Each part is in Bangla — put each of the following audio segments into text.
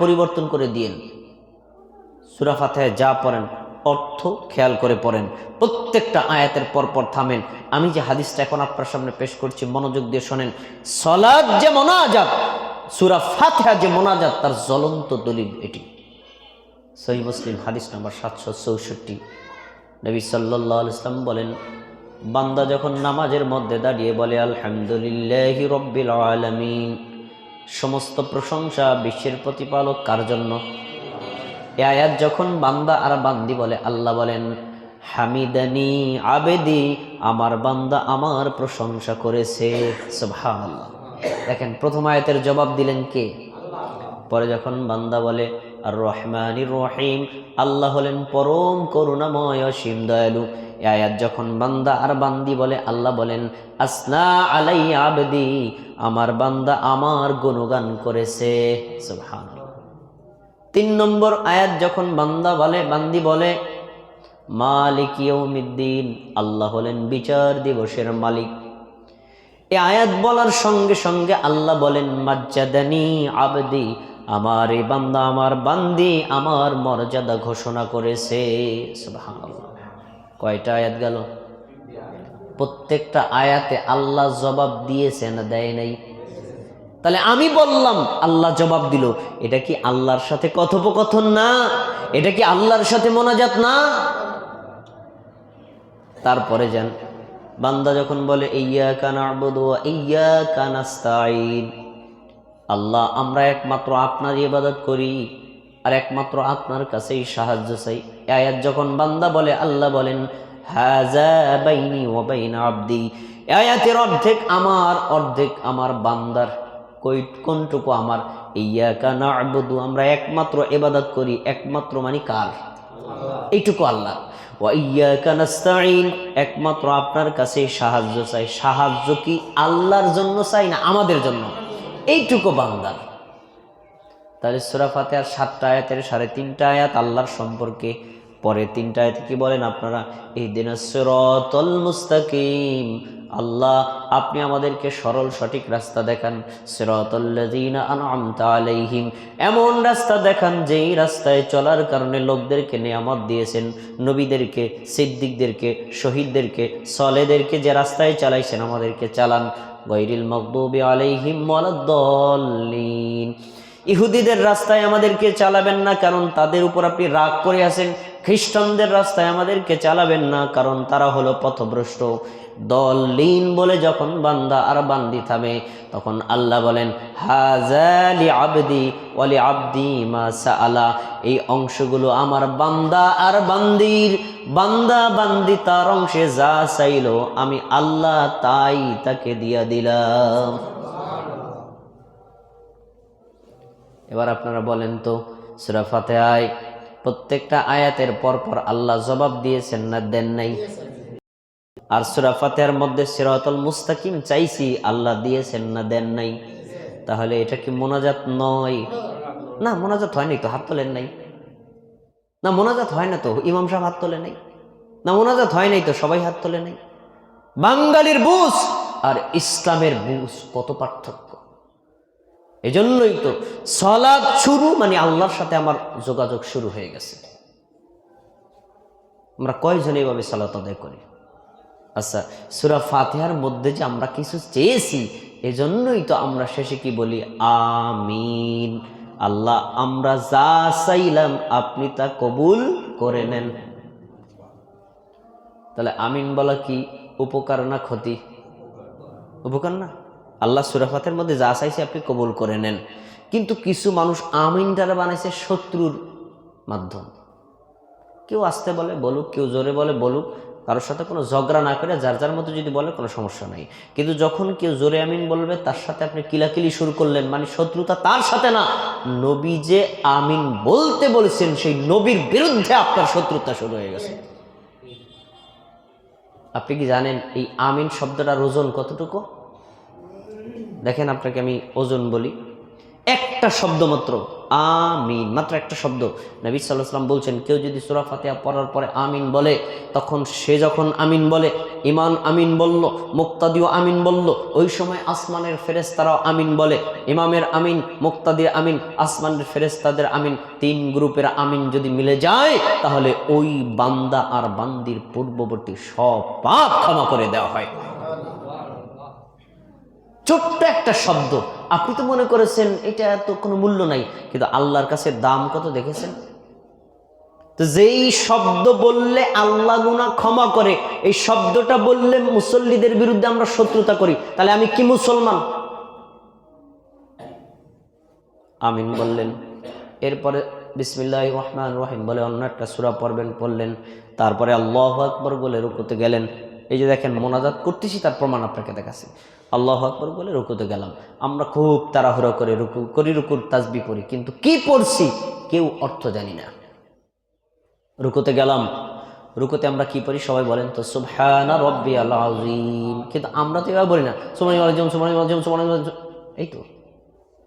পরিবর্তন করে দিয়েন। সুরা ফাতেহায় যা পড়েন, অর্থ খেয়াল করে পড়েন, প্রত্যেকটা আয়াতের পরপর থামেন। আমি যে হাদিসটা এখন আপনার সামনে পেশ করছি, মনোযোগ দিয়ে শোনেন। সলাদ যে মোনাজাত, সুরা ফাতেহা যে মোনাজাত, তার জ্বলন্ত দলিল এটি। সহি মুসলিম হাদিস নাম্বার সাতশো চৌষট্টি। নবী সাল্লাহ ইসলাম বলেন, বান্দা যখন নামাজের মধ্যে দাঁড়িয়ে বলে, আলহামদুলিল্লাহ রব্বিল আলমিন সমস্ত প্রশংসা বিশ্বের প্রতিপালক কার জন্য? এ আয়াত যখন বান্দা আর বান্দি বলে, আল্লাহ বলেন, হামিদানি আবেদি, আমার বান্দা আমার প্রশংসা করেছে। দেখেন, প্রথম আয়াতের জবাব দিলেন কে? পরে যখন বান্দা বলে, আর রহমানির রহিম, আল্লাহ হলেন পরম করুণাময়, অসীম দয়ালু। আয়াত যখন বান্দা আর বান্দি বলে, আল্লাহ বলেন, আসনা আলাই আবদি, আমার বান্দা আমার গুণগান করেছে। তিন নম্বর আয়াত যখন বান্দা বলে, বান্দি বলে, মালিক ইয়ৌমিদ্দিন আল্লাহ হলেন বিচার দিবসের মালিক। এ আয়াত বলার সঙ্গে সঙ্গে আল্লাহ বলেন, মাজ্জাদানি আবদি, আমার এই বান্দা, আমার বান্দি, আমার মর্যাদা ঘোষণা করেছে। সুবহানাল্লাহ। কয়টা আয়াত গেল? প্রত্যেকটা আয়াতে আল্লাহ জবাব দিয়েছে না দেয় নাই। তাহলে আমি বললাম, আল্লাহ জবাব দিল। এটা কি আল্লাহর সাথে কথোপকথন না? এটা কি আল্লাহর সাথে মোনাজাত না? তারপরে যান। বান্দা যখন বলে ইয়া কানা ইয়া কানাস্তাইন আল্লাহ, আমরা একমাত্র আপনার ইবাদত করি। আর একমাত্র আপনার কাছেই সাহায্য চাই। আয়াত যখন বান্দা বলে আল্লাহ বলেন হাজা বাইনি ও বাইনা আব্দি। আয়াতের অর্ধেক আমার অর্ধেক আমার বান্দার। কই কোনটুকু আমার? ইয়া কানা আবদু আমরা একমাত্র ইবাদত করি একমাত্র মানে কার? এইটুকু আল্লাহ। ইয়াকা একমাত্র আপনার কাছে সাহায্য চাই। সাহায্য কি আল্লাহর জন্য চাই না আমাদের জন্য? এইটুকু বান্দার। তাহলে সুরা ফাতেহার সাতটা আয়াতের সাড়ে তিনটা আয়াত আল্লাহর সম্পর্কে। পরে তিনটা আয়াত কি বলেন আপনারা? এই দিন সিরাতাল মুস্তাকিম। আল্লাহ, আপনি আমাদেরকে সরল সঠিক রাস্তা দেখান। আলাইহিম। এমন রাস্তা দেখান যেই রাস্তায় চলার কারণে লোকদেরকে নিয়ামত দিয়েছেন। নবীদেরকে, সিদ্দিকদেরকে, শহীদদেরকে, সলেদেরকে যে রাস্তায় চালাইছেন আমাদেরকে চালান। গৈরিল মকদুবি আলাইহিম ওয়ালাদ্দাল্লিন। ইহুদিদের রাস্তায় আমাদেরকে চালাবেন না, কারণ তাদের উপর আপনি রাগ করে আসেন খ্রিস্টানদের রাস্তায় আমাদেরকে চালাবেন না, কারণ তারা হলো পথভ্রষ্ট। দল লিন বলে যখন বান্দা আর বান্দি থামে, তখন আল্লাহ বলেন হাজালি আবদি ওয়ালি আবদি মা আলা এই অংশগুলো আমার বান্দা আর বান্দির। বান্দা বান্দি তার অংশে যা চাইলো, আমি আল্লাহ তাই তাকে দিয়া দিলাম। এবার আপনারা বলেন তো, সুরা ফাতেহায় প্রত্যেকটা আয়াতের পরপর আল্লাহ জবাব দিয়েছেন না দেন নাই? আর সুরা মধ্যে সিরাতুল মুস্তাকিম চাইছি আল্লাহ দিয়েছেন না দেন নাই? তাহলে এটা কি মোনাজাত নয়? না, মোনাজাত হয়নি তো, হাত তোলেন নাই। না, মোনাজাত হয় না তো, ইমাম সাহেব হাত তোলে নাই? না, মোনাজাত হয় নাই তো, সবাই হাত তোলে নাই? বাঙালির বুঝ আর ইসলামের বুঝ কত পার্থক্য? এজন্যই তো সলাদ শুরু মানে আল্লাহর সাথে আমার যোগাযোগ শুরু হয়ে গেছে। আমরা কয়জন এইভাবে সালাত আদায় করি? আচ্ছা সুরা ফাতেহার মধ্যে যে আমরা কিছু চেয়েছি, এজন্যই তো আমরা শেষে কি বলি? আমিন। আল্লাহ, আমরা যা চাইলাম, আপনি তা কবুল করে নেন। তাহলে আমিন বলা কি? উপকার না ক্ষতি? উপকার না? আল্লাহ সুরাফাতের মধ্যে যা চাইছে আপনি কবুল করে নেন। কিন্তু কিছু মানুষ আমিন দ্বারা বানাইছে শত্রুর মাধ্যম। কেউ আসতে বলে, বলুক, কেউ জোরে বলে, বলুক, কারোর সাথে কোনো ঝগড়া না করে যার যার মতো যদি বলে কোনো সমস্যা নাই। কিন্তু যখন কেউ জোরে আমিন বলবে, তার সাথে আপনি কিলাকিলি শুরু করলেন মানে শত্রুতা তার সাথে না। নবী যে আমিন বলতে বলেছেন, সেই নবীর বিরুদ্ধে আপনার শত্রুতা শুরু হয়ে গেছে। আপনি কি জানেন এই আমিন শব্দটার ওজন কতটুকু? দেখেন আপনাকে আমি ওজন বলি। একটা শব্দ মাত্র, আমিন, মাত্র একটা শব্দ। নবী সাল্লাম বলছেন, কেউ যদি সুরা ফাতিহা পড়ার পরে আমিন বলে, তখন সে যখন আমিন বলে ইমান আমিন বলল, মুক্তাদিও আমিন বলল, ওই সময় আসমানের ফেরেস্তারাও আমিন বলে, ইমামের আমিন, মুক্তাদির আমিন, আসমানের ফেরেস্তাদের আমিন, তিন গ্রুপের আমিন যদি মিলে যায়, তাহলে ওই বান্দা আর বান্দির পূর্ববর্তী সব পাপ ক্ষমা করে দেওয়া হয়। ছোট্ট একটা শব্দ। আপনি তো মনে করেছেন এটা এত কোনো মূল্য নাই, কিন্তু আল্লাহর কাছে দাম কত দেখেছেন? তো যেই শব্দ বললে আল্লাহ গুনা ক্ষমা করে, এই শব্দটা বললে মুসল্লিদের বিরুদ্ধে আমরা শত্রুতা করি, তাহলে আমি কি মুসলমান? আমিন বললেন। এরপরে বিসমিল্লাহ রহমান রহিম বলে অন্য একটা সুরা পড়বেন, পড়লেন। তারপরে আল্লাহ আকবর বলে রুকুতে গেলেন। এই যে দেখেন মোনাজাত করতেছি, তার প্রমাণ আপনাকে দেখাচ্ছি। আল্লাহ আকবর বলে রুকুতে গেলাম। আমরা খুব তাড়াহুড়ো করে রুকু, করি রুকুর তাজবি পড়ি, কিন্তু কি পড়ছি কেউ অর্থ জানি না। রুকুতে গেলাম। রুকুতে আমরা কি পড়ি সবাই বলেন তো? সুবহানা রব্বি আলিম কিন্তু আমরা তো এবার বলি না। সুমানি আলজম সুমানি আলজম সুমানি এই তো।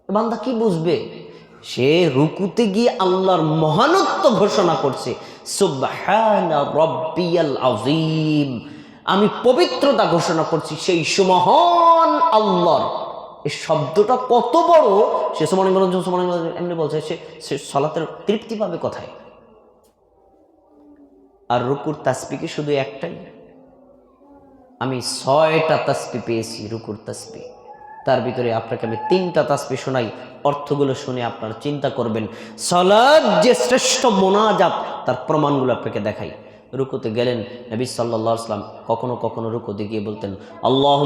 বান্দা কি বুঝবে? সে রুকুতে গিয়ে আল্লাহর মহানত্ব ঘোষণা করছে। সুবহানা রব্বিয়াল আজিম আমি পবিত্রতা ঘোষণা করছি, সেই সুমহান আল্লাহর। এই শব্দটা কত বড়? সে সুমানি সুমানি এমনি বলছে, সে সে সলাতের তৃপ্তি পাবে কোথায়। আর রুকুর তাসপিকে শুধু একটাই? আমি ছয়টা তাসপি পেয়েছি, রুকুর তাসপি তার ভিতরে আপনাকে আমি তিনটা তাসপি শোনাই, অর্থগুলো শুনে আপনারা চিন্তা করবেন। সলাদ যে শ্রেষ্ঠ মোনাজাত, তার প্রমাণগুলো আপনাকে দেখাই। রুকুতে গেলেন। নবী সাল্লাহ কখনো কখনো রুকুতে গিয়ে বলতেন আল্লাহ,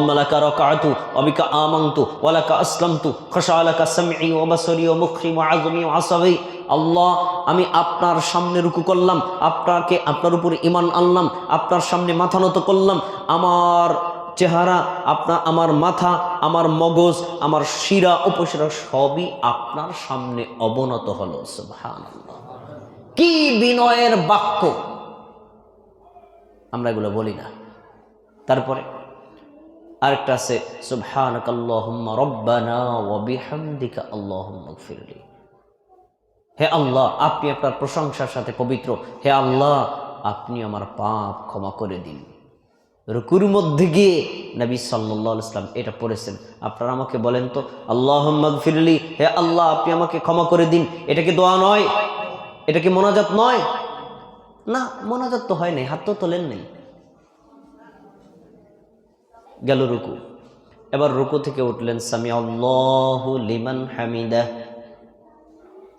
আমি আপনার সামনে রুকু করলাম, আপনাকে, আপনার উপর ইমান আনলাম, আপনার সামনে মাথা নত করলাম। আমার চেহারা আপনার আমার মাথা, আমার মগজ, আমার শিরা, উপশিরা সবই আপনার সামনে অবনত হলো। কি বিনয়ের বাক্য! আমরা এগুলো বলি না। তারপরে আরেকটা আছে সুবহানাক হে আল্লাহ, আপনি আপনার প্রশংসার সাথে পবিত্র। হে আল্লাহ, আপনি আমার পাপ ক্ষমা করে দিন। রুকুর মধ্যে গিয়ে নবী সাল্লাহ ইসলাম এটা পড়েছেন। আপনারা আমাকে বলেন তো আল্লাহ ফিরলি হে আল্লাহ, আপনি আমাকে ক্ষমা করে দিন। এটা কি দোয়া নয়? এটা কি মোনাজাত নয়? না, মোনাজাত তো হয় নাই, হাত তো তোলেন নেই। গেল রুকু। এবার রুকু থেকে উঠলেন সামি আল্লাহ লিমান হামিদা।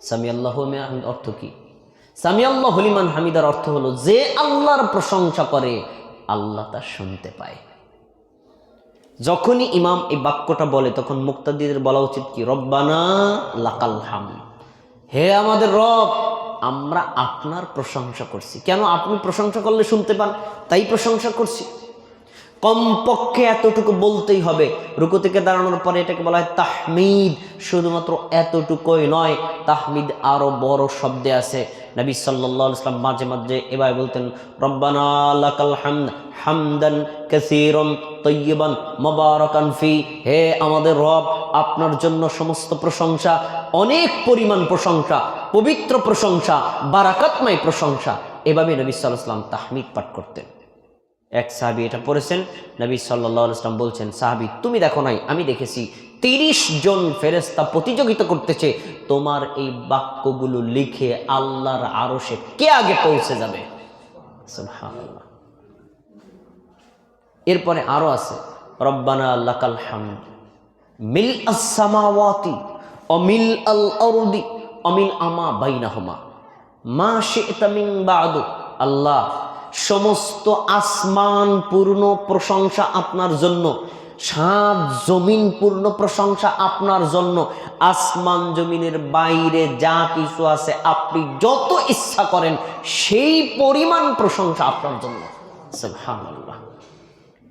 সামি আল্লাহ অর্থ কি? সামি আল্লাহ হলিমান হামিদার অর্থ হলো, যে আল্লাহর প্রশংসা করে, আল্লাহ তা শুনতে পায়। যখনই ইমাম এই বাক্যটা বলে, তখন মুক্তাদিদের বলা উচিত কি? রব্বানা লাকাল হাম। হে আমাদের রব আমরা আপনার প্রশংসা করছি। কেন আপনি প্রশংসা করলে শুনতে পান? তাই প্রশংসা করছি। কমপক্ষে এতটুকু বলতেই হবে। রুকু থেকে দাঁড়ানোর পরে এটাকে বলা হয় তাহমিদ। শুধুমাত্র এতটুকুই নয়, তাহমিদ আরও বড় শব্দে আছে। নবী সাল্লাহ ইসলাম মাঝে মাঝে এবার বলতেন, রব্বানা হামদান কাসীরান তৈয়বান মোবারকান ফি। হে আমাদের রব, আপনার জন্য সমস্ত প্রশংসা, অনেক পরিমাণ প্রশংসা, পবিত্র প্রশংসা, বারাকাতময় প্রশংসা। এভাবে নবী সাল্লাহ তাহমিদ পাঠ করতেন। এক সাহাবি এটা পড়েছেন, নবী সাল্লাহ ইসলাম বলছেন, সাহাবি, তুমি দেখো নাই, আমি দেখেছি। তিরিশ জন ফেরেস্তা প্রতিযোগিতা করতেছে, তোমার এই বাক্যগুলো লিখে আল্লাহর আরশে কে আগে পৌঁছে যাবে? এরপরে আরও আছে, রব্বানা লাকাল মিল আসামাওয়াতি অমিল আল অমিল আমা বাইনাহুমা। মা শি'তা মিন বাদু, আল্লাহ, সমস্ত আসমান পূর্ণ প্রশংসা আপনার জন্য সাত জমিন পূর্ণ প্রশংসা আপনার জন্য। আসমান জমিনের বাইরে যা কিছু আছে, আপনি যত ইচ্ছা করেন, সেই পরিমাণ প্রশংসা আপনার জন্য।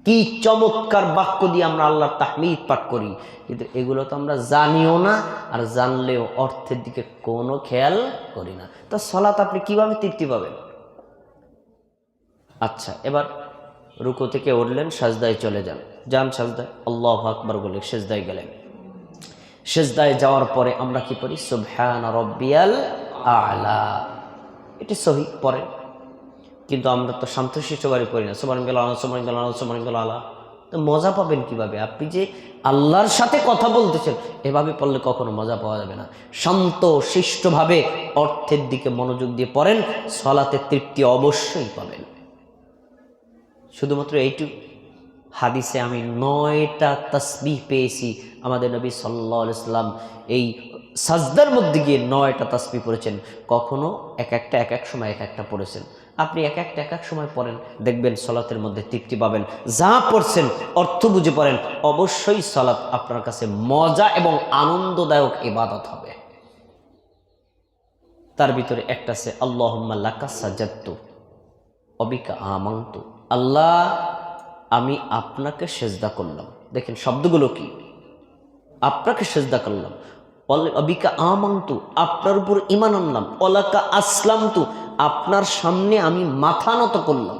কি চমৎকার বাক্য দিয়ে আমরা আল্লাহর তাহমিদ পাঠ করি। কিন্তু এগুলো তো আমরা জানিও না, আর জানলেও অর্থের দিকে কোনো খেয়াল করি না। তো সলাত আপনি কীভাবে তৃপ্তি পাবেন? আচ্ছা এবার রুকো থেকে উঠলেন, সাজদায় চলে যান। যান সাজদায় আল্লাহ আকবর বলে সেজদায় গেলেন। সেজদায় যাওয়ার পরে আমরা কি করি সুবহান রব্বিয়াল আলা। এটি সহি, পরে। কিন্তু আমরা তো শান্তশিষ্টবারই করি না। সুমান গেল আলা সুমান গেল আলা। সুমান গেল আলা তো মজা পাবেন কীভাবে? আপনি যে আল্লাহর সাথে কথা বলতেছেন, এভাবে পড়লে কখনো মজা পাওয়া যাবে না। শান্ত শিষ্টভাবে অর্থের দিকে মনোযোগ দিয়ে পড়েন, সলাতে তৃপ্তি অবশ্যই পাবেন। শুধুমাত্র এইটুকু। হাদিসে আমি নয়টা তসবিহ পেয়েছি। আমাদের নবী সাল্লাহ ইসলাম এই সাজদার মধ্যে গিয়ে নয়টা তসবিহ পড়েছেন। কখনো এক একটা, এক এক সময় এক একটা পড়েছেন। আপনি এক একটা, এক এক সময় পড়েন, দেখবেন সলাতের মধ্যে তৃপ্তি পাবেন। যা পড়ছেন, অর্থ বুঝে পড়েন, অবশ্যই সলাৎ আপনার কাছে মজা এবং আনন্দদায়ক ইবাদত হবে। তার ভিতরে একটা আছে আল্লাহ লাকা সাজাত্তু অবিকা আমান্তু। আল্লাহ আমি আপনাকে সেজদা করলাম। দেখেন শব্দগুলো কি? আপনাকে সেজদা করলাম। অবিকা আমান্তু, আপনার উপর ইমান আনলাম। অলাকা আসলাম তু আপনার সামনে আমি মাথা নত করলাম।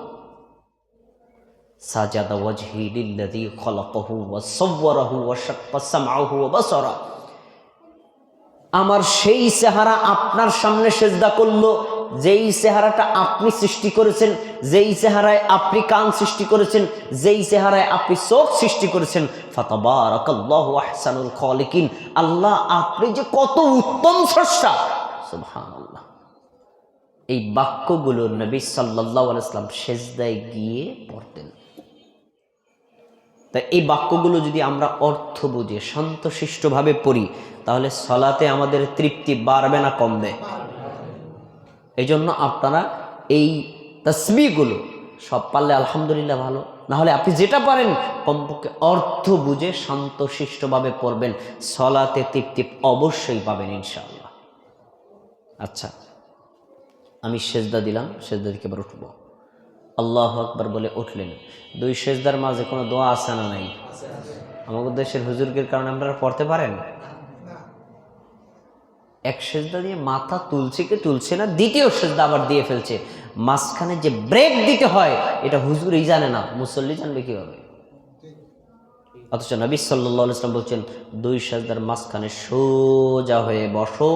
সাজাদা ওয়াজহি লিল্লাযী খলাকাহু ওয়া সাওয়ারাহু আমার সেই চেহারা আপনার সামনে সেজদা করল যেই চেহারাটা আপনি সৃষ্টি করেছেন, যেই চেহারায় আপনি কান সৃষ্টি করেছেন, যেই চেহারায় আপনি চোখ সৃষ্টি করেছেন, ফাতাবারাকাল্লাহু আল্লাহ আপনি যে কত উত্তম স্রষ্টা এই বাক্যগুলো নবী সাল্লাল্লাহু আলাইহি সাল্লাম সেজদায় গিয়ে পড়তেন। তাই এই বাক্যগুলো যদি আমরা অর্থ বুঝে শান্তশিষ্টভাবে পড়ি, তাহলে সলাতে আমাদের তৃপ্তি বাড়বে না কমবে? এই জন্য আপনারা এই তসবিগুলো সব পারলে আলহামদুলিল্লাহ ভালো। না হলে আপনি যেটা পারেন, কমপক্ষে অর্থ বুঝে শান্তশিষ্টভাবে পড়বেন। সলাতে তৃপ্তি অবশ্যই পাবেন ইনশাআল্লাহ। আচ্ছা আমি সেজদা দিলাম, সেজদা দিকে এবার উঠবো। আল্লাহ আকবার বলে উঠলেন, দুই সেজদার মাঝে কোনো দোয়া আছে না নাই? আমাদের দেশের হুজুরগের কারণে আপনারা পড়তে পারেন? এক সেজদা দিয়ে মাথা তুলছে কি তুলছে না, দ্বিতীয় সেজদা আবার দিয়ে ফেলছে। মাঝখানে যে ব্রেক দিতে হয়, এটা হুজুরই জানে না। মুসল্লি জানবে কীভাবে? অথচ নবী সাল্লা ইসলাম বলছেন, দুই সেজদার মাঝখানে সোজা হয়ে বসো,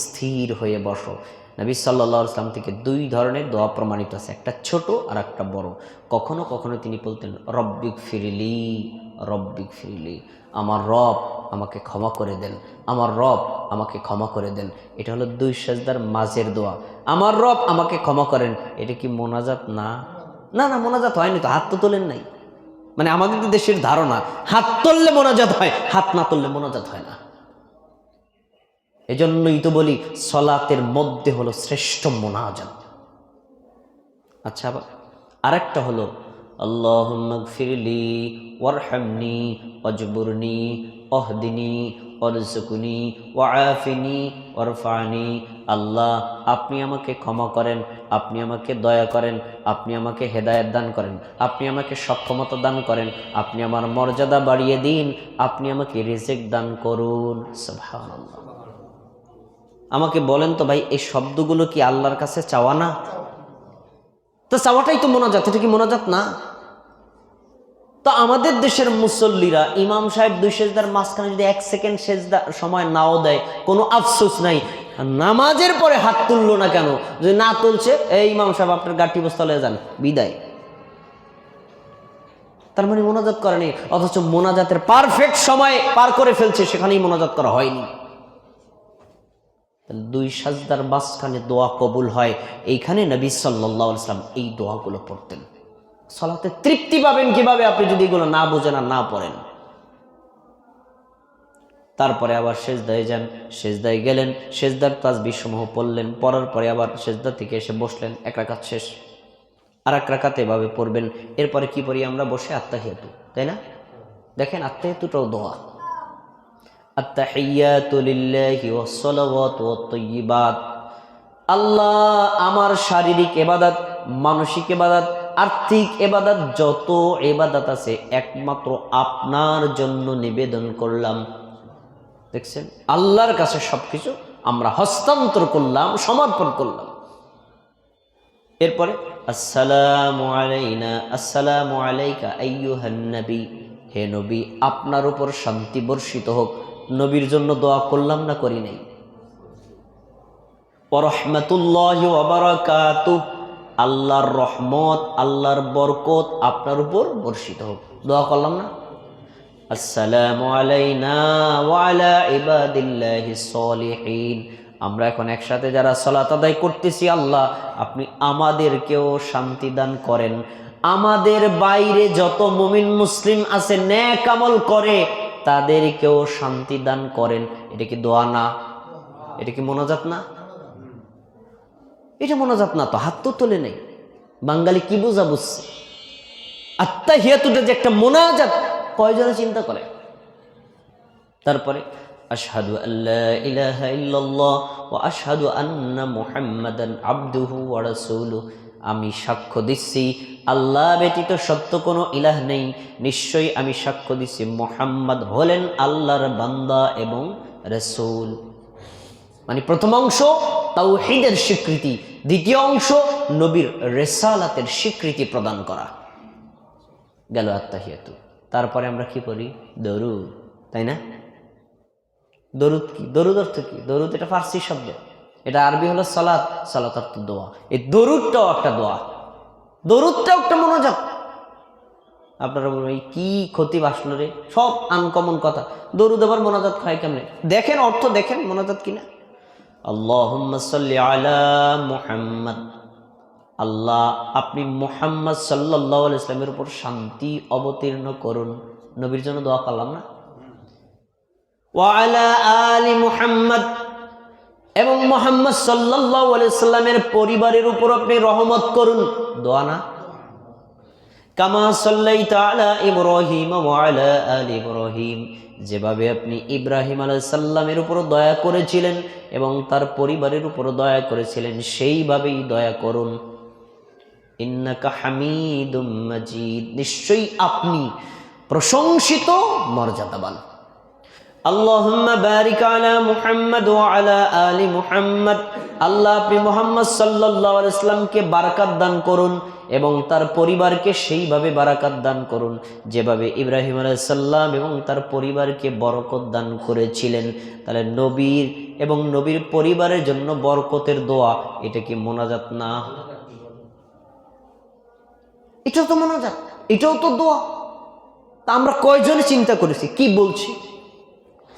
স্থির হয়ে বসো। নবী সাল্লাহ ইসলাম থেকে দুই ধরনের দোয়া প্রমাণিত আছে, একটা ছোট আর একটা বড়। কখনো কখনো তিনি বলতেন, রব্বিক ফিরিলি রব্বিক ফিরিলি, আমার রব আমাকে ক্ষমা করে দেন, আমার রব আমাকে ক্ষমা করে দেন। এটা হলো দুই সাজদার মাঝের দোয়া। আমার রব আমাকে ক্ষমা করেন। এটা কি মোনাজাত? না। না না, মোনাজাত হয়নি তো, হাত তো তোলেন নাই। মানে আমাদের দেশের ধারণা, হাত তুললে মোনাজাত হয়, হাত না তুললে মোনাজাত হয় না। এজন্যই তো বলি, সলাতের মধ্যে হলো শ্রেষ্ঠ মোনাজাত। আচ্ছা আবার আরেকটা হলো আল্লাহম্মাগফিরলি ওয়ারহামনি অজবুরনি অহদিনী অরজুকুনি ওয়াফিনি ওরফানি আল্লাহ, আপনি আমাকে ক্ষমা করেন, আপনি আমাকে দয়া করেন, আপনি আমাকে হেদায়েত দান করেন, আপনি আমাকে সক্ষমতা দান করেন, আপনি আমার মর্যাদা বাড়িয়ে দিন, আপনি আমাকে রিজেক দান করুন। সুবহানাল্লাহ। আমাকে বলেন তো ভাই, এই শব্দগুলো কি আল্লাহর কাছে চাওয়া না? তো চাওয়াটাই তো মোনাজাত, এটা কি মোনাজাত না? তো আমাদের দেশের মুসল্লিরা, ইমাম সাহেব দুই সেজদার মাঝখানে যদি এক সেকেন্ড সেজদা সময় নাও দেয়, কোনো আফসোস নাই। নামাজের পরে হাত তুললো না কেন? যদি না তুলছে, এই ইমাম সাহেব আপনার গাঠি বস্তালে যান, বিদায়। তার মানে মোনাজাত করেনি, অথচ মোনাজাতের পারফেক্ট সময় পার করে ফেলছে, সেখানেই মোনাজাত করা হয়নি। দুই সাজদার মাঝখানে দোয়া কবুল হয়। এইখানে নবী সাল্লাহ ইসলাম এই দোয়াগুলো পড়তেন। সলাতে তৃপ্তি পাবেন কীভাবে? আপনি যদি এগুলো না বোঝেন আর না পড়েন। তারপরে আবার সেজদায় যান, সেজদায় গেলেন, সেজদার তাজবি সমূহ পড়লেন, পড়ার পরে আবার সেজদা থেকে এসে বসলেন, এক রাকাত শেষ। আর এক রাকাত এভাবে পড়বেন। এরপরে কি পড়ি আমরা? বসে আত্মা আত্মাহিয়াতু, তাই না? দেখেন আত্মাহিয়াতুটাও দোয়া। আল্লাহ আমার শারীরিক এবাদত মানসিক এবাদত আর্থিক এবাদত যত এবাদত আছে, একমাত্র আপনার জন্য নিবেদন করলাম। দেখছেন? আল্লাহর কাছে সবকিছু আমরা হস্তান্তর করলাম, সমর্পণ করলাম। এরপরে, আসসালামু আলাইকা হে নবী, আপনার উপর শান্তি বর্ষিত হোক। নবীর জন্য দোয়া করলাম না করি নাই? আল্লাহর রহমত, আল্লাহর বরকত আপনার উপর বর্ষিত হোক। দোয়া করলাম না? আমরা এখন একসাথে যারা সালাত আদায় করতেছি, আল্লাহ আপনি আমাদেরকেও শান্তি দান করেন। আমাদের বাইরে যত মুমিন, মুসলিম আছে, ন্যাক আমল করে তাদেরকেও শান্তি দান করেন। এটা কি দোয়া না? এটা কি মোনাজাত না? এটা মোনাজাত না তো, হাত তো তোলে নেই। বাঙালি কি বোঝা বুঝছে? আত্মা হিয়াতুটা যে একটা মোনাজাত, কয়জনে চিন্তা করে? তারপরে, আশহাদু আল্লাহ ইলাহা ইল্লাল্লাহ ওয়া আশহাদু আন্না মুহাম্মাদান আবদুহু ওয়া রাসূলুহু। আমি সাক্ষ্য দিচ্ছি। আল্লাহ ব্যতীত সত্য কোনো ইলাহ নেই। নিশ্চয়ই আমি সাক্ষ্য দিচ্ছি মোহাম্মদ হলেন আল্লাহর বান্দা এবং রসুল। মানে প্রথম অংশ তাওহীদের স্বীকৃতি, দ্বিতীয় অংশ নবীর রেসালাতের স্বীকৃতি প্রদান করা। গেল আত্মাহিয়াতু। তারপরে আমরা কি করি দরুদ, তাই না? দরুদ কি? দরুদ অর্থ কি? দরুদ এটা ফার্সি শব্দ। এটা আরবি হলো সালাত সালাত অর্থ দোয়া। এই দরুদটাও একটা দোয়া। দরুদটাও একটা মনোজাত আপনারা বলবেন কি ক্ষতি বাসলো রে? সব আনকমন কথা। দরুদ আবার মোনাজাত খায় কেমনে? দেখেন, অর্থ দেখেন, মোনাজাত কিনা? সাল্লি আলা মুহাম্মদ। আল্লাহ, আপনি মুহাম্মদ আলাইহি ইসলামের উপর শান্তি অবতীর্ণ করুন। নবীর জন্য দোয়া করলাম না? ওয়ালা আলি মুহাম্মদ। এবং মোহাম্মদ আলাইহি সাল্লামের পরিবারের উপর আপনি রহমত করুন। দোয়া না। কামা সাল্লাইতা আলা ইব্রাহিম আলা ইব্রাহিম। যেভাবে আপনি ইব্রাহিম আলাইহিস সাল্লামের উপর দয়া করেছিলেন এবং তার পরিবারের উপর দয়া করেছিলেন, সেইভাবেই দয়া করুন। ইন্নাকা হামিদুম মাজিদ। নিশ্চয়ই আপনি প্রশংসিত মর্যাদাবান। বারিক আলা মুহাম্মদ ওয়া আলা আলি মুহাম্মদ। আল্লাহ আপনি মুহাম্মদ সাল্লাল্লাহু আলাইহি সাল্লামকে বারাকাত দান করুন এবং তার পরিবারকে সেইভাবে বারাকাত দান করুন যেভাবে ইব্রাহিম আলাইহিস সাল্লাম এবং তার পরিবারকে বরকত দান করেছিলেন। তাহলে নবীর এবং নবীর পরিবারের জন্য বরকতের দোয়া, এটা কি মোনাজাত না? এটাও তো মোনাজাত, এটাও তো দোয়া। তা আমরা কয়জনে চিন্তা করেছি? কি বলছি?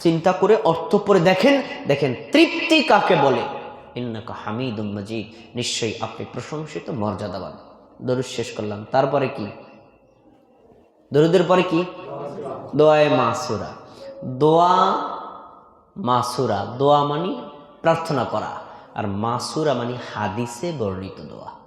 চিন্তা করে অর্থ পরে দেখেন দেখেন, তৃপ্তি কাকে বলে? ইন্নাকা হামিদুম মাজিদ। নিশ্চয়ই আপনি প্রশংসিত, মর্যাদাবান। দরুদ শেষ করলাম। তারপরে কি? দরুদের পরে কি? দোয়ায় মাসুরা। দোয়া মাসুরা। দোয়া মানে প্রার্থনা করা। আর মাসুরা মানে হাদিসে বর্ণিত দোয়া।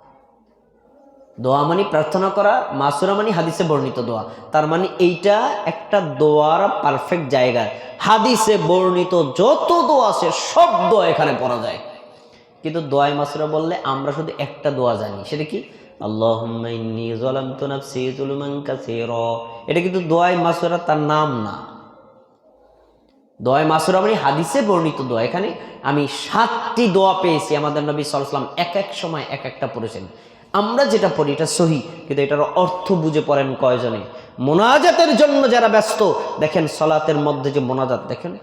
দোয়া মানে প্রার্থনা করা, মাসুরা মানে হাদিসে বর্ণিত দোয়া। তার মানে এইটা একটা দোয়ার পারফেক্ট জায়গা। হাদিসে বর্ণিত যত দোয়া আছে, সব দোয়া এখানে পড়া যায়। কিন্তু দোয়াই মাসুরা বললে, আমরা শুধু একটা দোয়া জানি। সেটা কি? এটা কিন্তু দোয়াই মাসুরা তার নাম না। দোয়াই মাসুরা মানে হাদিসে বর্ণিত দোয়া। এখানে আমি সাতটি দোয়া পেয়েছি। আমাদের নবী সাল্লাম এক এক সময় এক একটা পড়েছেন। আমরা যেটা পড়ি, এটা সহি, কিন্তু এটার অর্থ বুঝে পড়েন কয়জনে? মোনাজাতের জন্য যারা ব্যস্ত, দেখেন সলাতের মধ্যে যে মোনাজাত, দেখেন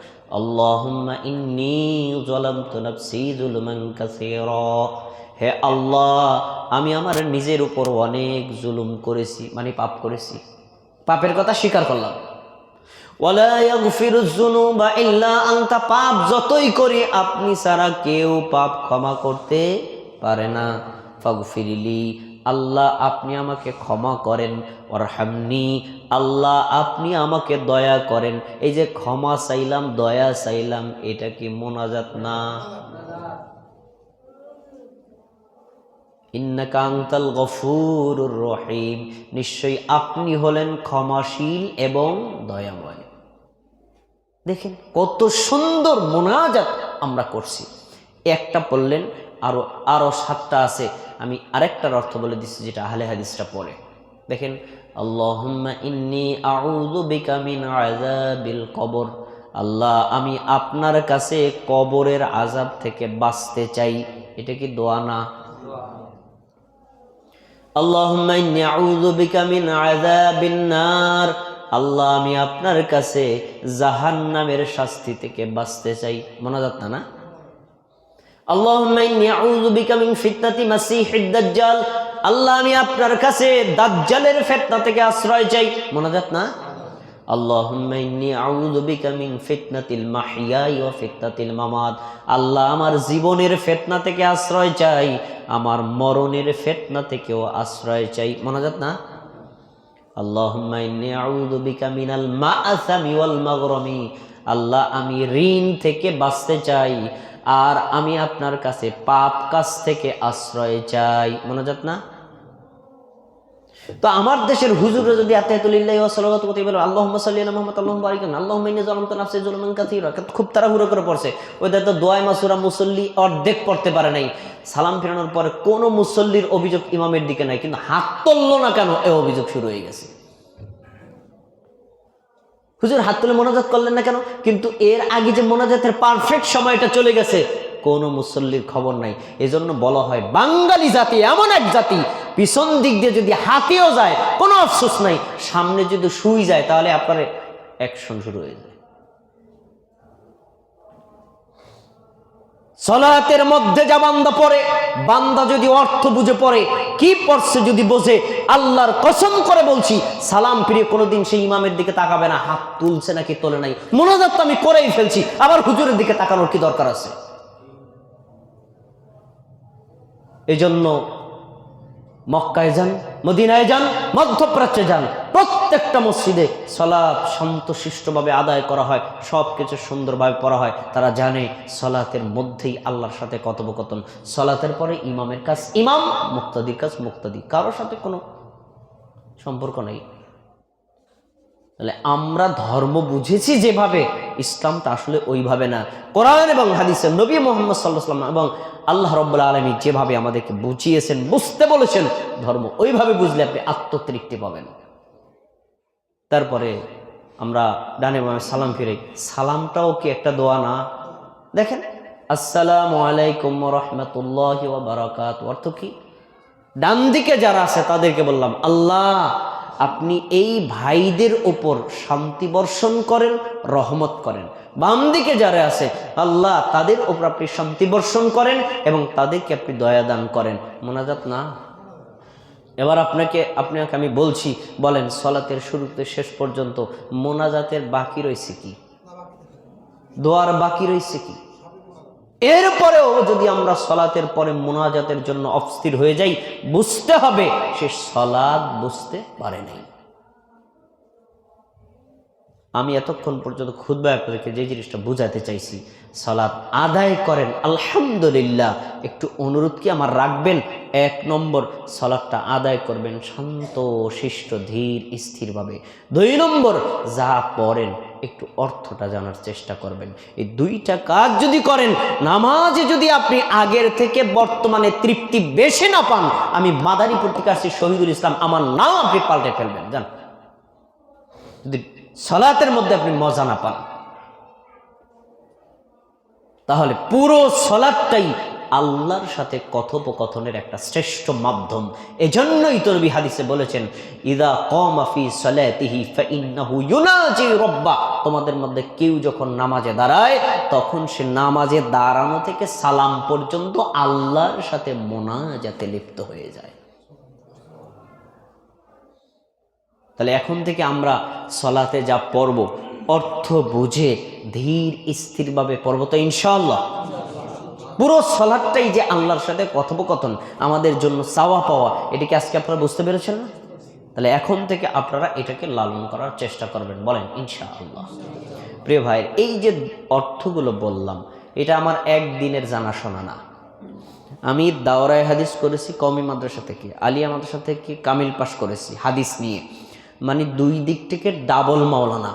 হে আল্লাহ, আমি আমার নিজের উপর অনেক জুলুম করেছি মানে পাপ করেছি। পাপের কথা স্বীকার করলাম। পাপ যতই করি, আপনি ছাড়া কেউ পাপ ক্ষমা করতে পারে না। ফাগফিরিলি আল্লাহ আপনি আমাকে ক্ষমা করেন আল্লাহ আপনি আমাকে দয়া করেন। এই যে ক্ষমা চাইলাম, দয়া চাইলাম, এটা কি মোনাজাত না? ইন্নাকান্তাল গফুরুর রহিম, নিশ্চয়ই আপনি হলেন ক্ষমাশীল এবং দয়াময়। দেখেন কত সুন্দর মোনাজাত আমরা করছি। একটা পড়লেন আরও আরও সাতটা আছে। আমি আরেকটার অর্থ বলে দিচ্ছি যেটা আহলে হাদিসটা পড়ে। দেখেন কবর। আল্লাহ, আমি আপনার কাছে কবরের আজাব থেকে বাঁচতে চাই। এটা কি দোয়া না? আল্লাহ, আমি আপনার কাছে জাহান্নামের শাস্তি থেকে বাঁচতে চাই। মনে না না আল্লাহুম্মা ইন্নী আউযু বিকা মিন ফিতনাতি মাসিহিদ দাজ্জাল আল্লাহ, আমি আপনার কাছে দাজ্জালের ফিতনা থেকে আশ্রয় চাই। মোনাজাত না? আল্লাহ, আমার জীবনের ফিতনা থেকে আশ্রয় চাই, আমার মরণের ফিতনা থেকেও আশ্রয় চাই। মোনাজাত না? আল্লাহ, আমি ঋণ থেকে বাঁচতে চাই। আর আমি আপনার কাছে পাপ কাজ থেকে আশ্রয় চাই। মনোজাত না? তো আমার দেশের হুজুরে যদি খুব তাড়াহুড়ো করে পড়ছে। ওদের তো দোয়ায় মাসুরা মুসল্লি অর্ধেক পড়তে পারে নাই। সালাম ফেরানোর পরে কোনো মুসল্লির অভিযোগ ইমামের দিকে নাই, কিন্তু হাত তুললো না কেন এ অভিযোগ শুরু হয়ে গেছে। হুজুর, হাত তুলে মোনাজাত করলেন না কেন? কিন্তু এর আগে যে মোনাজাতের পারফেক্ট সময়টা চলে গেছে, কোনো মুসল্লির খবর নাই। এজন্য বলা হয় বাঙালি জাতি, এমন এক জাতি, পিছন দিক দিয়ে যদি হাতেও যায়, কোনো আফসোস নাই, সামনে যদি শুই যায়, তাহলে আপনার অ্যাকশন শুরু হয়ে যায়। সলাতের মধ্যে যা বান্দা পড়ে, বান্দা যদি অর্থ বুঝে পড়ে, কি পড়ছে যদি বোঝে, আল্লাহর কসম করে বলছি, সালাম ফিরে কোনোদিন সেই ইমামের দিকে তাকাবে না, হাত তুলছে নাকি তোলে নাই। মনোজাত আমি করেই ফেলছি, আবার হুজুরের দিকে তাকানোর কি দরকার আছে? এই জন্য মক্কায় যান মদিনায় যান, মধ্যপ্রাচ্যে যান, প্রত্যেকটা মসজিদে সলাপ শান্তশিষ্টভাবে আদায় করা হয় সব কিছু সুন্দরভাবে পড়া হয়। তারা জানে সলাতের মধ্যেই আল্লাহর সাথে কথোপকথন। সলাতের পরে ইমামের কাজ ইমাম, মুক্তাদির কাজ মুক্তাদি। কারোর সাথে কোনো সম্পর্ক নেই। তাহলে আমরা ধর্ম বুঝেছি যেভাবে ইসলামটা আসলে ওইভাবে না। কোরআন এবং হাদিসের নবী মোহাম্মদ সাল্লাহ সাল্লাম এবং আল্লাহ রব্বুল্লা আলমী যেভাবে আমাদেরকে বুঝিয়েছেন, বুঝতে বলেছেন, ধর্ম ওইভাবে বুঝলে আপনি আত্মতৃপ্তি পাবেন। তারপরে আমরা ডানে বামে সালাম ফিরে সালামটাও কি একটা দোয়া না? দেখেন, আসসালামু আলাইকুম রহমতুল্লাহ বারাকাত অর্থ কি? ডান দিকে যারা আছে তাদেরকে বললাম, আল্লাহ আপনি এই ভাইদের ওপর শান্তি বর্ষণ করেন, রহমত করেন। বাম দিকে যারা আছে, আল্লাহ তাদের ওপর আপনি শান্তি বর্ষণ করেন এবং তাদেরকে আপনি দয়া দান করেন। মোনাজাত না? এবার আপনাকে আপনাকে আমি বলছি, বলেন, সলাতের শুরুতে শেষ পর্যন্ত মোনাজাতের বাকি রয়েছে কি? দোয়ার বাকি রয়েছে কি? এরপরেও যদি আমরা সলাতের পরে মোনাজাতের জন্য অস্থির হয়ে যাই, বুঝতে হবে সে সলাদ বুঝতে পারে নাই। আমি এতক্ষণ পর্যন্ত খুদ্া আপনাদেরকে যে জিনিসটা বুঝাতে চাইছি সালাদ আদায় করেন, আলহামদুলিল্লাহ। একটু অনুরোধ কি আমার রাখবেন? এক নম্বর সালাদটা আদায় করবেন শান্ত, শিষ্ট, ধীর, স্থিরভাবে। দুই নম্বর, যা পড়েন, একটু অর্থটা জানার চেষ্টা করবেন। এই দুইটা কাজ যদি করেন, নামাজে যদি আপনি আগের থেকে বর্তমানে তৃপ্তি বেশি না পান, আমি মাদারী পত্রিকা আসছি শহীদুল ইসলাম, আমার নাম আপনি পাল্টে ফেলবেন, জান। যদি সলাতের মধ্যে আপনি মজা না পান। তাহলে পুরো সলাদটাই আল্লাহর সাথে কথোপকথনের একটা শ্রেষ্ঠ মাধ্যম। এজন্যই তরবি হাদিসে বলেছেন, ইদা কমাফি সলাতিহি ফাইন্নাহু রব্বা। তোমাদের মধ্যে কেউ যখন নামাজে দাঁড়ায়, তখন সে নামাজে দাঁড়ানো থেকে সালাম পর্যন্ত আল্লাহর সাথে মোনাজাতে লিপ্ত হয়ে যায়। তাহলে এখন থেকে আমরা সলাতে যা পড়ব, অর্থ বুঝে ধীর স্থিরভাবে পড়ব তো ইনশাল্লাহ পুরো সলাদটাই যে আল্লাহর সাথে কথোপকথন, আমাদের জন্য চাওয়া পাওয়া এটাকে আজকে আপনারা বুঝতে পেরেছেন না? তাহলে এখন থেকে আপনারা এটাকে লালন করার চেষ্টা করবেন, বলেন ইনশাআল্লাহ। প্রিয় ভাই এই যে অর্থগুলো বললাম, এটা আমার একদিনের জানাশোনা না। আমি দাওরায় হাদিস করেছি কমি মাদ্রাসা থেকে, আলিয়া মাদ্রাসা থেকে কামিল পাশ করেছি, হাদিস নিয়ে। মানে দুই দিক থেকে ডাবল মাওলানা।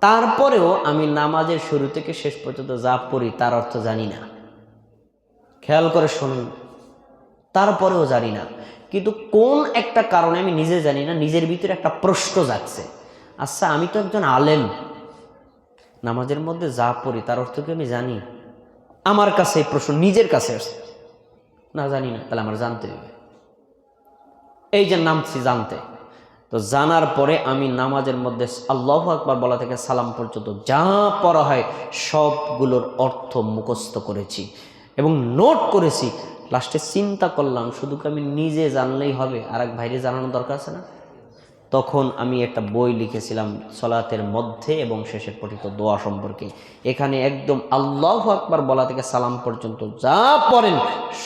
তারপরেও আমি নামাজের শুরু থেকে শেষ পর্যন্ত যা পড়ি তার অর্থ জানি না। খেয়াল করে শুনুন, তারপরেও জানি না। কিন্তু কোন একটা কারণে আমি নিজে জানি না, নিজের ভিতরে একটা প্রশ্ন যাচ্ছে আচ্ছা আমি তো একজন আলেম। নামাজের মধ্যে যা পড়ি তার অর্থ কি আমি জানি? আমার কাছে এই প্রশ্ন নিজের কাছে আসছে। না জানি না, তাহলে আমার জানতে হবে। এই যে নামছি জানতে। তো জানার পরে আমি নামাজের মধ্যে আল্লাহ আকবার বলা থেকে সালাম পর্যন্ত যা পড়া হয় সবগুলোর অর্থ মুখস্থ করেছি এবং নোট করেছি। লাস্টে চিন্তা করলাম, শুধু আমি নিজে জানলেই হবে? আর এক ভাইরে জানানোর দরকার আছে না? তখন আমি একটা বই লিখেছিলাম সলাতের মধ্যে এবং শেষের পঠিত দোয়া সম্পর্কে। এখানে একদম আল্লাহ আকবার বলা থেকে সালাম পর্যন্ত যা পড়েন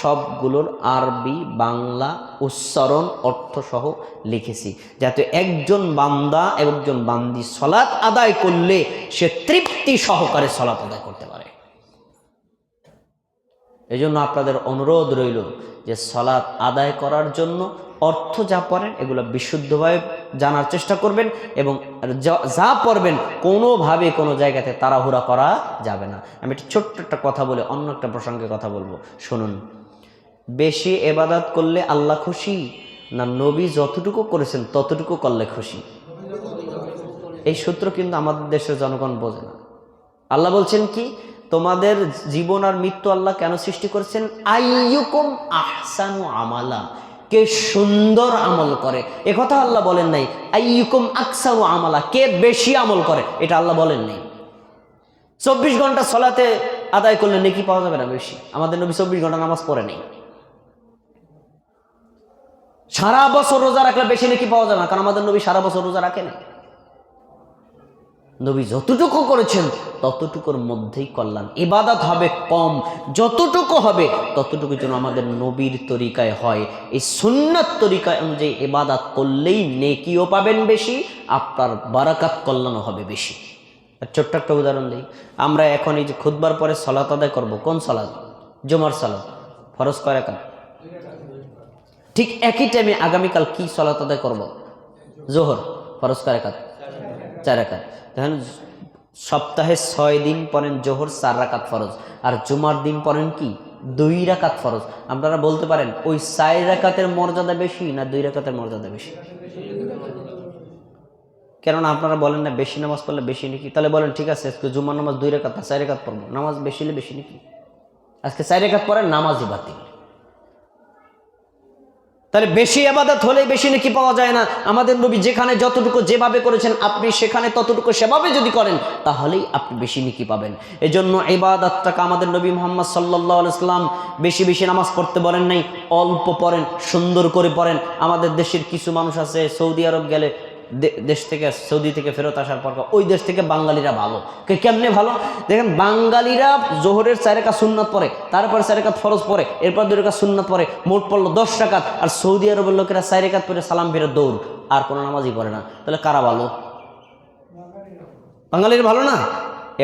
সবগুলোর আরবি, বাংলা উচ্চারণ, অর্থসহ লিখেছি। যাতে একজন বান্দা একজন বান্দি সলাৎ আদায় করলে সে তৃপ্তি সহকারে সলাৎ আদায় করতে পারে। এই জন্য আপনাদের অনুরোধ রইল যে সলাৎ আদায় করার জন্য অর্থ যা পড়েন, এগুলো বিশুদ্ধভাবে জানার চেষ্টা করবেন এবং যা পড়বেন কোনোভাবে কোনো জায়গাতে তাড়াহুড়া করা যাবে না। আমি একটা ছোট্ট একটা কথা বলে অন্য একটা প্রসঙ্গে কথা বলব। শুনুন, বেশি এবাদাত করলে আল্লাহ খুশি না নবী যতটুকু করেছেন ততটুকু করলে খুশি? এই সূত্র কিন্তু আমাদের দেশের জনগণ বোঝে না। আল্লাহ বলছেন কি তোমাদের জীবন আর মৃত্যু আল্লাহ কেন সৃষ্টি করেছেন? আইয়ুকুম আহসানু আমালা। কে সুন্দর আমল করে। এ কথা আল্লাহ বলেন নাই, আইয়ুকুম আকসানু আমালা। কে বেশি আমল করে, এটা আল্লাহ বলেন নাই। চব্বিশ ঘণ্টা সলাতে আদায় করলে নেকি পাওয়া যাবে না বেশি। আমাদের নবী চব্বিশ ঘণ্টা নামাজ পড়ে নেই। সারা বছর রোজা রাখলে বেশি নাকি পাওয়া যাবে না, কারণ আমাদের নবী সারা বছর রোজা রাখে না নবী যতটুকু করেছেন, ততটুকুর মধ্যেই কল্যাণ। ইবাদত হবে কম, যতটুকু হবে, ততটুকু যেন আমাদের নবীর তরিকায় হয়। এই সুন্নত তরিকায় অনুযায়ী ইবাদত করলেই নেকিও পাবেন বেশি, আপনার বারাকাত কল্যাণও হবে বেশি। আর ছোট্ট একটা উদাহরণ দিই। আমরা এখন এই যে খুদবার পরে সলাত আদায় করব, কোন সলাত? জুমার সলাত। ফরজ কার ঠিক একই টাইমে আগামীকাল কি সলাত আদায় করব? জোহর। ফরজ কয় রাকাত? চার রাকাত। দেখেন সপ্তাহে ছয় দিন পড়েন জোহর, চার রাকাত ফরজ। আর জুমার দিন পড়েন কি? দুই রাকাত ফরজ। আপনারা বলতে পারেন, ওই চার রাকাতের মর্যাদা বেশি না দুই রাকাতের মর্যাদা বেশি? কেননা আপনারা বলেন না, বেশি নামাজ পড়লে বেশি নাকি? তাহলে বলেন, ঠিক আছে, আজকে জুমার নামাজ দুই রেখাত চার রেখাত পড়ব। নামাজ বেশি হলে বেশি নাকি? আজকে চার রেখাত পড়েন, নামাজই বাতিল। তাহলে বেশি আবাদত হলে বেশি নাকি পাওয়া যায় না। আমাদের নবী যেখানে যতটুকু যেভাবে করেছেন, আপনি সেখানে ততটুকু সেভাবে যদি করেন, তাহলেই আপনি বেশি নাকি পাবেন। এজন্য এবাদতটাকে আমাদের নবী মোহাম্মদ সাল্লাহ সাল্লাম বেশি বেশি নামাজ পড়তে বলেন নাই, অল্প পড়েন, সুন্দর করে পড়েন। আমাদের দেশের কিছু মানুষ আছে, সৌদি আরব গেলে দেশ থেকে সৌদি থেকে ফেরত আসার পর ওই দেশ থেকে বাঙালিরা ভালো। কে কেমনে ভালো? দেখেন, বাঙালিরা জোহরের চারেকা সুন্নত পরে তারপরে চারেকাত ফরজ পরে এরপর দুই রেখা সুন্নত পরে মোট পড়ল দশ টাকাত আর সৌদি আরবের লোকেরা চারেকাত পরে সালাম ফিরে দৌড়, আর কোনো নামাজই পড়ে না। তাহলে কারা ভালো? বাঙালির ভালো না?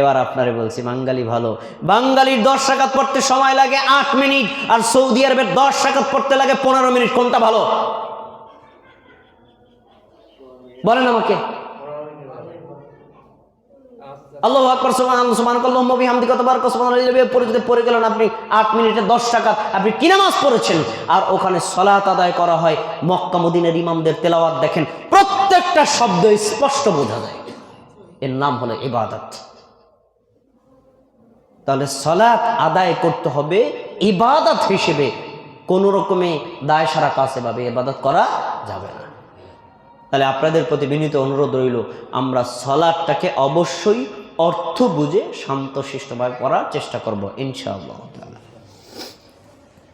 এবার আপনারে বলছি, বাঙালি ভালো। বাঙালির দশ টাকাত পড়তে সময় লাগে আট মিনিট, আর সৌদি আরবের দশ টাকাত পড়তে লাগে পনেরো মিনিট। কোনটা ভালো? বলেন আমাকে। আল্লাহ আকবর সুবহান সুবহান তাবারাকা সুবহানাল্লাহি পরে যদি পড়ে গেলেন আপনি 8 মিনিটে 10 টাকা আপনি কি নামাজ পড়েছেন? আর ওখানে আদায় করা হয়, মক্কা ইমামদের তেলাওয়াত দেখেন, প্রত্যেকটা শব্দ স্পষ্ট বোঝা যায়। এর নাম হলো ইবাদত। তাহলে সালাত আদায় করতে হবে ইবাদত হিসেবে। কোন রকমে দায় সারা কাছে ভাবে ইবাদত করা যাবে না। তাহলে আপনাদের প্রতি বিনীত অনুরোধ রইল, আমরা সলাদটাকে অবশ্যই অর্থ বুঝে শান্তশিষ্টভাবে করার চেষ্টা করব, ইনশাআল্লাহ।